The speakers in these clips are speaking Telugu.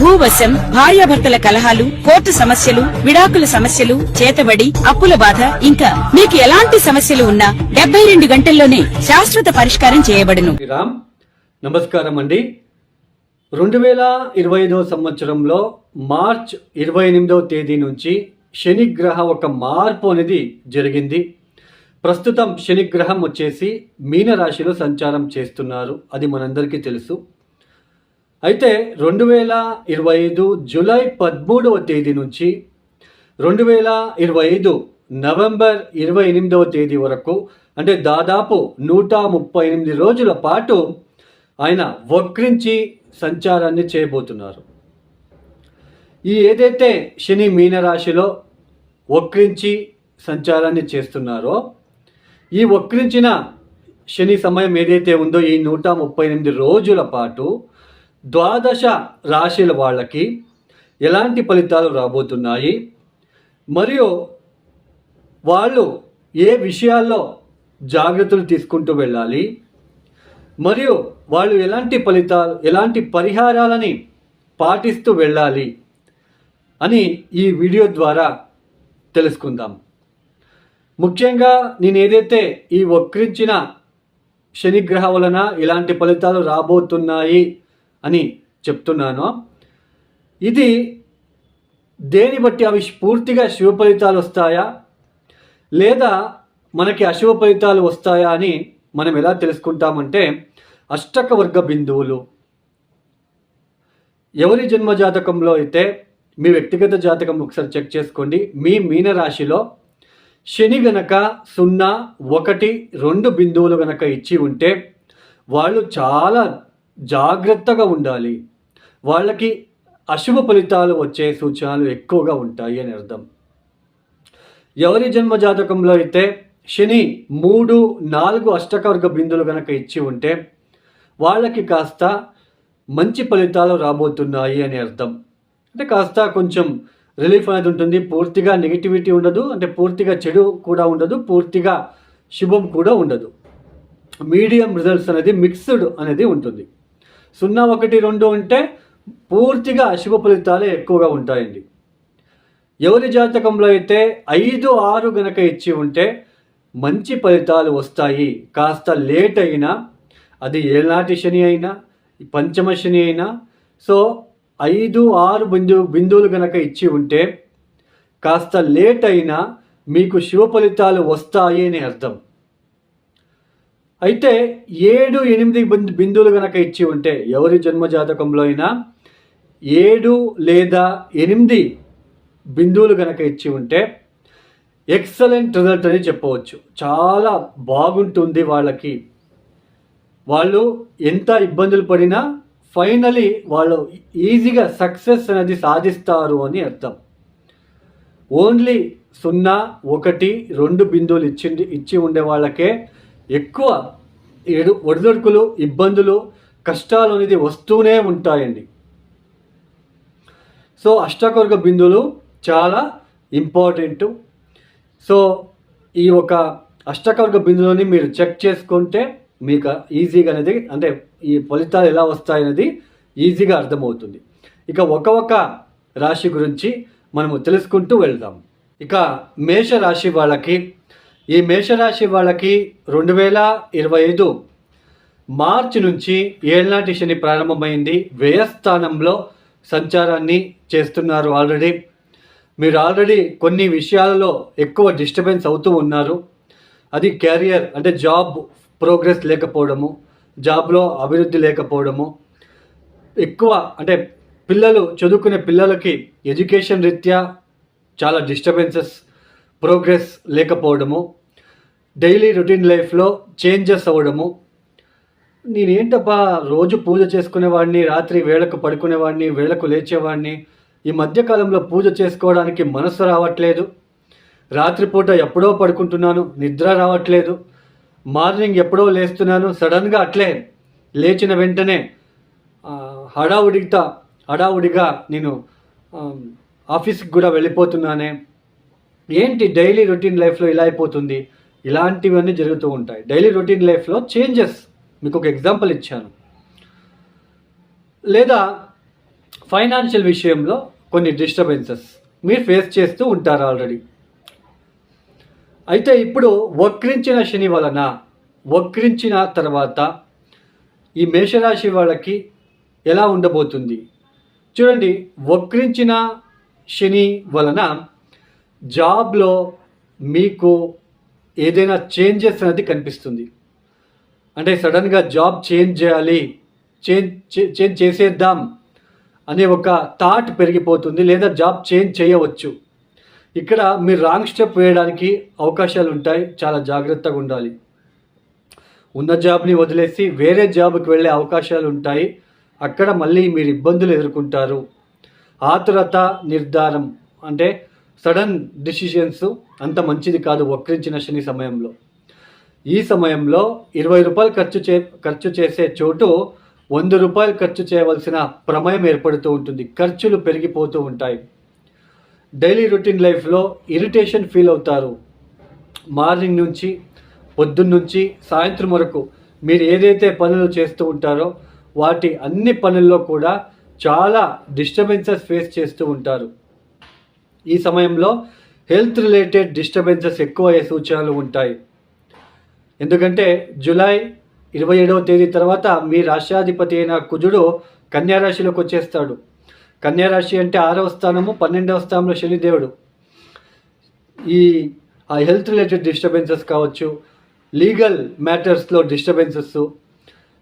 భూవశం భార్యాభర్తల కలహాలు కోర్టు సమస్యలు విడాకుల సమస్యలు చేతబడి అప్పుల బాధ ఇంకా మీకు ఎలాంటి సమస్యలు ఉన్నా డెబ్బై రెండు గంటల్లోనే శాశ్వత పరిష్కారం చేయబడును. నమస్కారం అండి. రెండు వేల ఇరవై ఐదవ సంవత్సరంలో మార్చ్ ఇరవై ఎనిమిదవ తేదీ నుంచి శనిగ్రహ ఒక మార్పు అనేది జరిగింది. ప్రస్తుతం శనిగ్రహం వచ్చేసి మీనరాశిలో సంచారం చేస్తున్నారు. అది మనందరికీ తెలుసు. అయితే రెండు వేల ఇరవై ఐదు జూలై పదమూడవ తేదీ నుంచి రెండు వేల ఇరవై ఐదు నవంబర్ ఇరవై ఎనిమిదవ తేదీ వరకు అంటే దాదాపు నూట ముప్పై ఎనిమిది రోజుల పాటు ఆయన వక్రించి సంచారాన్ని చేయబోతున్నారు. ఈ ఏదైతే శని మీనరాశిలో వక్రించి సంచారాన్ని చేస్తున్నారో ఈ వక్రించిన శని సమయం ఏదైతే ఉందో ఈ నూట ముప్పై ఎనిమిది రోజుల పాటు ద్వాదశ రాశిల వాళ్ళకి ఎలాంటి ఫలితాలు రాబోతున్నాయి? మరియు వాళ్ళు ఏ విషయాల్లో జాగ్రత్తలు తీసుకుంటూ వెళ్ళాలి? మరియు వాళ్ళు ఎలాంటి ఫలితాలు ఎలాంటి పరిహారాలని పాటిస్తూ వెళ్ళాలి అని ఈ వీడియో ద్వారా తెలుసుకుందాం. ముఖ్యంగా నేను ఏదైతే ఈ వక్రించిన శనిగ్రహ వలన ఇలాంటి ఫలితాలు రాబోతున్నాయి అని చెప్తున్నాను. ఇది దేని బట్టి అవి పూర్తిగా శుభ ఫలితాలు వస్తాయా? లేదా మనకి అశుభ ఫలితాలు వస్తాయా అని మనం ఎలా తెలుసుకుంటామంటే అష్టకవర్గ బిందువులు. ఎవరి జన్మ జాతకంలో అయితే మీ వ్యక్తిగత జాతకం ఒకసారి చెక్ చేసుకోండి. మీ మీనరాశిలో శని గనక సున్నా ఒకటి రెండు బిందువులు గనక ఇచ్చి ఉంటే వాళ్ళు చాలా జాగ్రత్తగా ఉండాలి. వాళ్ళకి అశుభ ఫలితాలు వచ్చే సూచనలు ఎక్కువగా ఉంటాయి అని అర్థం. ఎవరి జన్మ జాతకంలో అయితే శని మూడు నాలుగు అష్టకవర్గ బిందులు కనుక ఇచ్చి ఉంటే వాళ్ళకి కాస్త మంచి ఫలితాలు రాబోతున్నాయి అని అర్థం. అంటే కాస్త కొంచెం రిలీఫ్ అనేది ఉంటుంది. పూర్తిగా నెగిటివిటీ ఉండదు. అంటే పూర్తిగా చెడు కూడా ఉండదు. పూర్తిగా శుభం కూడా ఉండదు. మీడియం రిజల్ట్స్ అనేది మిక్స్డ్ అనేది ఉంటుంది. సున్నా ఒకటి రెండు ఉంటే పూర్తిగా అశుభ ఫలితాలే ఎక్కువగా ఉంటాయండి. ఎవరి జాతకంలో అయితే ఐదు ఆరు గనక ఇచ్చి ఉంటే మంచి ఫలితాలు వస్తాయి. కాస్త లేట్ అయినా అది ఏనాటి శని అయినా పంచమ శని అయినా సో ఐదు ఆరు బిందు బిందువులు గనక ఇచ్చి ఉంటే కాస్త లేట్ అయినా మీకు శివ ఫలితాలు వస్తాయి అని అర్థం. అయితే ఏడు ఎనిమిది బిందువులు కనుక ఇచ్చి ఉంటే ఎవరి జన్మ జాతకంలో అయినా ఏడు లేదా ఎనిమిది బిందువులు కనుక ఇచ్చి ఉంటే ఎక్సలెంట్ రిజల్ట్ అని చెప్పవచ్చు. చాలా బాగుంటుంది వాళ్ళకి. వాళ్ళు ఎంత ఇబ్బందులు పడినా ఫైనలీ వాళ్ళు ఈజీగా సక్సెస్ అనేది సాధిస్తారు అని అర్థం. ఓన్లీ సున్నా ఒకటి రెండు బిందువులు ఇచ్చి ఇచ్చి ఉండే వాళ్ళకే ఎక్కువ ఎడు ఒడిదొడుకులు ఇబ్బందులు కష్టాలు అనేది వస్తూనే ఉంటాయండి. సో అష్టకవర్గ బిందువులు చాలా ఇంపార్టెంట్. సో ఈ ఒక అష్టకర్గ బిందువుని మీరు చెక్ చేసుకుంటే మీకు ఈజీగా అనేది అంటే ఈ ఫలితాలు ఎలా వస్తాయనేది ఈజీగా అర్థమవుతుంది. ఇక ఒక ఒక రాశి గురించి మనము తెలుసుకుంటూ వెళ్దాం. ఇక మేష రాశి వాళ్ళకి ఈ మేషరాశి వాళ్ళకి రెండు వేల ఇరవై ఐదు మార్చి నుంచి ఏళ్నాటి శని ప్రారంభమైంది. వ్యయస్థానంలో సంచారాన్ని చేస్తున్నారు ఆల్రెడీ. మీరు ఆల్రెడీ కొన్ని విషయాలలో ఎక్కువ డిస్టర్బెన్స్ అవుతూ ఉన్నారు. అది క్యారియర్ అంటే జాబ్ ప్రోగ్రెస్ లేకపోవడము జాబ్లో అభివృద్ధి లేకపోవడము ఎక్కువ అంటే పిల్లలు చదువుకునే పిల్లలకి ఎడ్యుకేషన్ రీత్యా చాలా డిస్టర్బెన్సెస్ ప్రోగ్రెస్ లేకపోవడము డైలీ రొటీన్ లైఫ్లో చేంజెస్ అవ్వడము. నేనేంటబ్బా రోజు పూజ చేసుకునేవాడిని రాత్రి వేళకు పడుకునేవాడిని వేళకు లేచేవాడిని. ఈ మధ్యకాలంలో పూజ చేసుకోవడానికి మనసు రావట్లేదు. రాత్రిపూట ఎప్పుడో పడుకుంటున్నాను నిద్ర రావట్లేదు. మార్నింగ్ ఎప్పుడో లేస్తున్నాను సడన్గా అట్లే లేచిన వెంటనే హడావుడిగా హడావుడిగా నేను ఆఫీస్కి కూడా వెళ్ళిపోతున్నానే. ఏంటి డైలీ రొటీన్ లైఫ్లో ఇలా అయిపోతుంది? ఇలాంటివన్నీ జరుగుతూ ఉంటాయి. డైలీ రొటీన్ లైఫ్లో చేంజెస్ మీకు ఒక ఎగ్జాంపుల్ ఇచ్చాను. లేదా ఫైనాన్షియల్ విషయంలో కొన్ని డిస్టర్బెన్సెస్ మీరు ఫేస్ చేస్తూ ఉంటారు ఆల్రెడీ అయితే ఇప్పుడు వక్రించిన శని వలన వక్రించిన తర్వాత ఈ మేషరాశి వాళ్ళకి ఎలా ఉండబోతుంది? చూడండి వక్రించిన శని వలన జాబ్లో మీకు ఏదైనా చేంజెస్ అనేది కనిపిస్తుంది. అంటే సడన్గా జాబ్ చేంజ్ చేయాలి చేంజ్ చే- చేంజ్ చేసేద్దాం అనే ఒక థాట్ పెరిగిపోతుంది లేదా జాబ్ చేంజ్ చేయవచ్చు. ఇక్కడ మీరు రాంగ్ స్టెప్ వేయడానికి అవకాశాలు ఉంటాయి చాలా జాగ్రత్తగా ఉండాలి. ఉన్న జాబ్ని వదిలేసి వేరే జాబ్కి వెళ్ళే అవకాశాలు ఉంటాయి. అక్కడ మళ్ళీ మీరు ఇబ్బందులు ఎదుర్కొంటారు. ఆతురత నిర్ధారం అంటే సడన్ డిసిషన్స్ అంత మంచిది కాదు వక్రించిన శని సమయంలో. ఈ సమయంలో ఇరవై రూపాయలు ఖర్చు చే ఖర్చు చేసే చోటు వంద రూపాయలు ఖర్చు చేయవలసిన ప్రమేయం ఏర్పడుతూ ఉంటుంది ఖర్చులు పెరిగిపోతూ ఉంటాయి. డైలీ రొటీన్ లైఫ్లో ఇరిటేషన్ ఫీల్ అవుతారు. మార్నింగ్ నుంచి పొద్దున్న నుంచి సాయంత్రం వరకు మీరు ఏదైతే పనులు చేస్తూ ఉంటారో వాటి అన్ని పనుల్లో కూడా చాలా డిస్టర్బెన్సెస్ ఫేస్ చేస్తూ ఉంటారు. ఈ సమయంలో హెల్త్ రిలేటెడ్ డిస్టర్బెన్సెస్ ఎక్కువ అయ్యే సూచనలు ఉంటాయి. ఎందుకంటే జూలై ఇరవై ఏడవ తేదీ తర్వాత మీ రాష్ట్రాధిపతి అయిన కుజుడు కన్యారాశిలోకి వచ్చేస్తాడు. కన్యారాశి అంటే ఆరవ స్థానము పన్నెండవ స్థానంలో శనిదేవుడు. ఈ ఆ హెల్త్ రిలేటెడ్ డిస్టర్బెన్సెస్ కావచ్చు లీగల్ మ్యాటర్స్లో డిస్టర్బెన్సెస్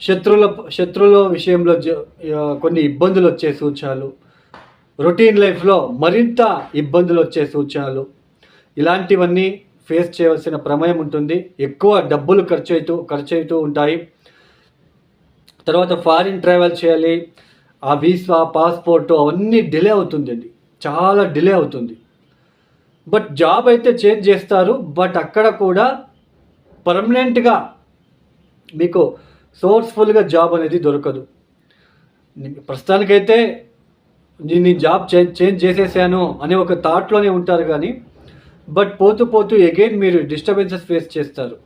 శత్రువుల శత్రువుల విషయంలో జ- కొన్ని ఇబ్బందులు వచ్చే సూచనలు. రొటీన్ లైఫ్లో మరింత ఇబ్బందులు వచ్చే సూచనలు. ఇలాంటివన్నీ ఫేస్ చేయవలసిన ప్రమేయం ఉంటుంది. ఎక్కువ డబ్బులు ఖర్చు అవుతూ ఖర్చు అవుతూ ఉంటాయి. తర్వాత ఫారిన్ ట్రావెల్ చేయాలి. ఆ వీసా పాస్పోర్టు అవన్నీ డిలే అవుతుందండి. చాలా డిలే అవుతుంది. బట్ జాబ్ అయితే చేంజ్ చేస్తారు. బట్ అక్కడ కూడా పర్మనెంట్గా మీకు సోర్స్ఫుల్గా జాబ్ అనేది దొరకదు. ప్రస్తుతానికైతే నేను జాబ్ చేంజ్ చేంజ్ చేసేసాను అనే ఒక థాట్లోనే ఉంటారు కానీ బట్ పోతూ పోతూ అగైన్ మీరు డిస్టర్బెన్సెస్ ఫేస్ చేస్తారు.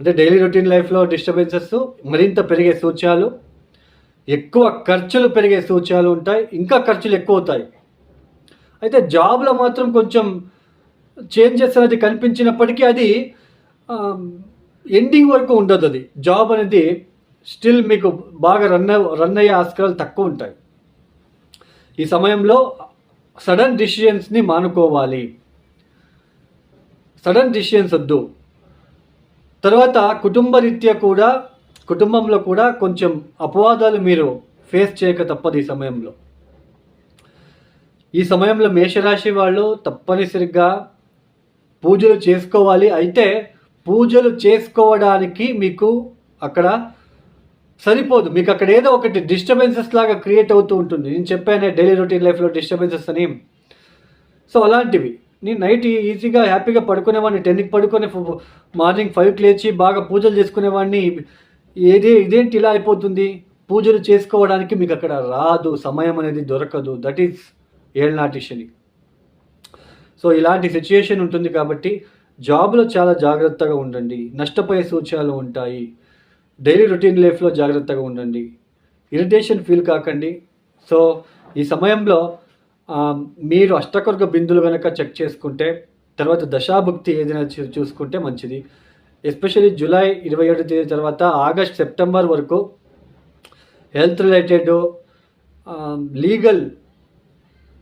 అంటే డైలీ రొటీన్ లైఫ్లో డిస్టర్బెన్సెస్ మరింత పెరిగే సూచనలు ఎక్కువ ఖర్చులు పెరిగే సూచనలు ఉంటాయి ఇంకా ఖర్చులు ఎక్కువ అవుతాయి అయితే జాబ్లో మాత్రం కొంచెం చేంజెస్ అనేది కనిపించినప్పటికీ అది ఎండింగ్ వరకు ఉండదు అది. జాబ్ అనేది స్టిల్ మీకు బాగా రన్ రన్ అయ్యే ఆస్కారాలు తక్కువ ఉంటాయి. ఈ సమయంలో సడన్ డిసిషన్స్ని మానుకోవాలి. సడన్ డిసిషన్స్ వద్దు. తర్వాత కుటుంబ రీత్యా కూడా కుటుంబంలో కూడా కొంచెం అపవాదాలు మీరు ఫేస్ చేయక తప్పదు ఈ సమయంలో. ఈ సమయంలో మేషరాశి వాళ్ళు తప్పనిసరిగా పూజలు చేసుకోవాలి. అయితే పూజలు చేసుకోవడానికి మీకు అక్కడ సరిపోదు. మీకు అక్కడ ఏదో ఒకటి డిస్టర్బెన్సెస్ లాగా క్రియేట్ అవుతూ ఉంటుంది. నేను చెప్పానే డైలీ రొటీన్ లైఫ్లో డిస్టర్బెన్సెస్ అని. సో అలాంటివి. నేను నైట్ ఈజీగా హ్యాపీగా పడుకునేవాడిని. టెన్కి పడుకొని మార్నింగ్ ఫైవ్కి లేచి బాగా పూజలు చేసుకునేవాడిని. ఏది ఇదేంటి ఇలా అయిపోతుంది? పూజలు చేసుకోవడానికి మీకు అక్కడ రాదు. సమయం అనేది దొరకదు. దట్ ఈస్ ఏళ్ళనాటి శని. సో ఇలాంటి సిచ్యుయేషన్ ఉంటుంది కాబట్టి జాబ్లో చాలా జాగ్రత్తగా ఉండండి. నష్టపోయే సూచనలు ఉంటాయి. డైలీ రొటీన్ లైఫ్లో జాగ్రత్తగా ఉండండి. ఇరిటేషన్ ఫీల్ కాకండి. సో ఈ సమయంలో మీరు అష్టకొర్గ బిందులు కనుక చెక్ చేసుకుంటే తర్వాత దశాభుక్తి ఏదైనా చూసుకుంటే మంచిది. ఎస్పెషల్లీ జూలై ఇరవై ఏడు తేదీ తర్వాత ఆగస్ట్ సెప్టెంబర్ వరకు హెల్త్ రిలేటెడ్ లీగల్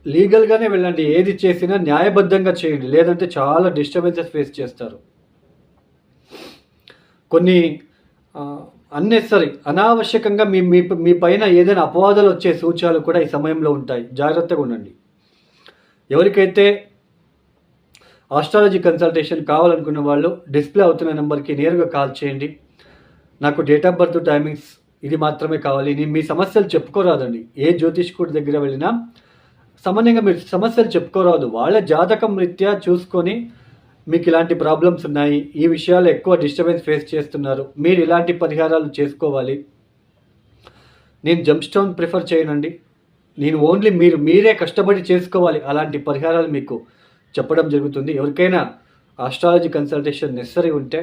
లీగల్గానే వెళ్ళండి. ఏది చేసినా న్యాయబద్ధంగా చేయండి. లేదంటే చాలా డిస్టర్బెన్సెస్ ఫేస్ చేస్తారు. కొన్ని అన్నెసరీ అనావశ్యకంగా మీ మీ మీ పైన ఏదైనా అపవాదాలు వచ్చే సూచనలు కూడా ఈ సమయంలో ఉంటాయి. జాగ్రత్తగా ఉండండి. ఎవరికైతే ఆస్ట్రాలజీ కన్సల్టేషన్ కావాలనుకున్న వాళ్ళు డిస్ప్లే అవుతున్న నెంబర్కి నేరుగా కాల్ చేయండి. నాకు డేట్ ఆఫ్ బర్త్ టైమింగ్స్ ఇది మాత్రమే కావాలి. నేను మీ సమస్యలు చెప్పుకోరాదండి. ఏ జ్యోతిష్కుడి దగ్గర వెళ్ళినా సామాన్యంగా మీరు సమస్యలు చెప్పుకోరాదు. వాళ్ళ జాతకం రీత్యా చూసుకొని మీకు ఇలాంటి ప్రాబ్లమ్స్ ఉన్నాయి ఈ విషయాలు ఎక్కువ డిస్టర్బెన్స్ ఫేస్ చేస్తున్నారు మీరు ఇలాంటి పరిహారాలు చేసుకోవాలి. నేను జంప్ స్టోన్ ప్రిఫర్ చేయనండి. నేను ఓన్లీ మీరు మీరే కష్టపడి చేసుకోవాలి అలాంటి పరిహారాలు మీకు చెప్పడం జరుగుతుంది. ఎవరికైనా ఆస్ట్రాలజీ కన్సల్టేషన్ నెసరీ ఉంటే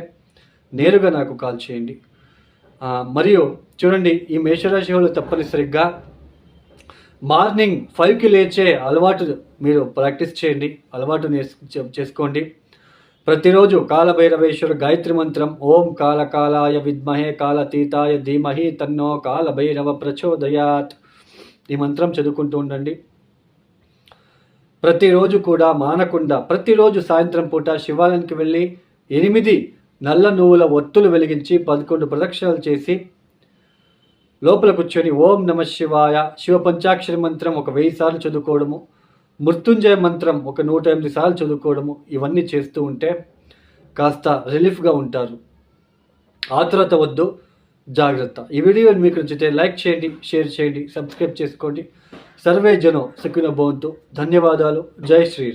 నేరుగా నాకు కాల్ చేయండి. మరియు చూడండి ఈ మేషరాశి వాళ్ళు తప్పనిసరిగా మార్నింగ్ ఫైవ్కి లేచే అలవాటు మీరు ప్రాక్టీస్ చేయండి అలవాటు నేర్చు చేసుకోండి. ప్రతిరోజు కాలభైరవేశ్వర గాయత్రి మంత్రం ఓం కాలకాలాయ విద్మహే కాలతీతాయ ధీమహి తన్నో కాలభైరవ ప్రచోదయాత్. ఈ మంత్రం చదువుకుంటూ ఉండండి. ప్రతిరోజు కూడా మానకుండా ప్రతిరోజు సాయంత్రం పూట శివాలయానికి వెళ్ళి ఎనిమిది నల్ల నువ్వుల ఒత్తులు వెలిగించి పదకొండు ప్రదక్షిణలు చేసి లోపల కూర్చొని ఓం నమ శివాయ శివ పంచాక్షరి మంత్రం ఒక వెయ్యి సార్లు చదువుకోవడము. మృత్యుంజయ మంత్రం ఒక నూట ఎనిమిది సార్లు చదువుకోవడము ఇవన్నీ చేస్తూ ఉంటే కాస్త రిలీఫ్గా ఉంటారు. ఆతురత వద్దు జాగ్రత్త. ఈ వీడియో మీకు నచ్చితే లైక్ చేయండి షేర్ చేయండి సబ్స్క్రైబ్ చేసుకోండి. సర్వే జనం సుఖిన భవంతు. ధన్యవాదాలు. జై శ్రీరామ్.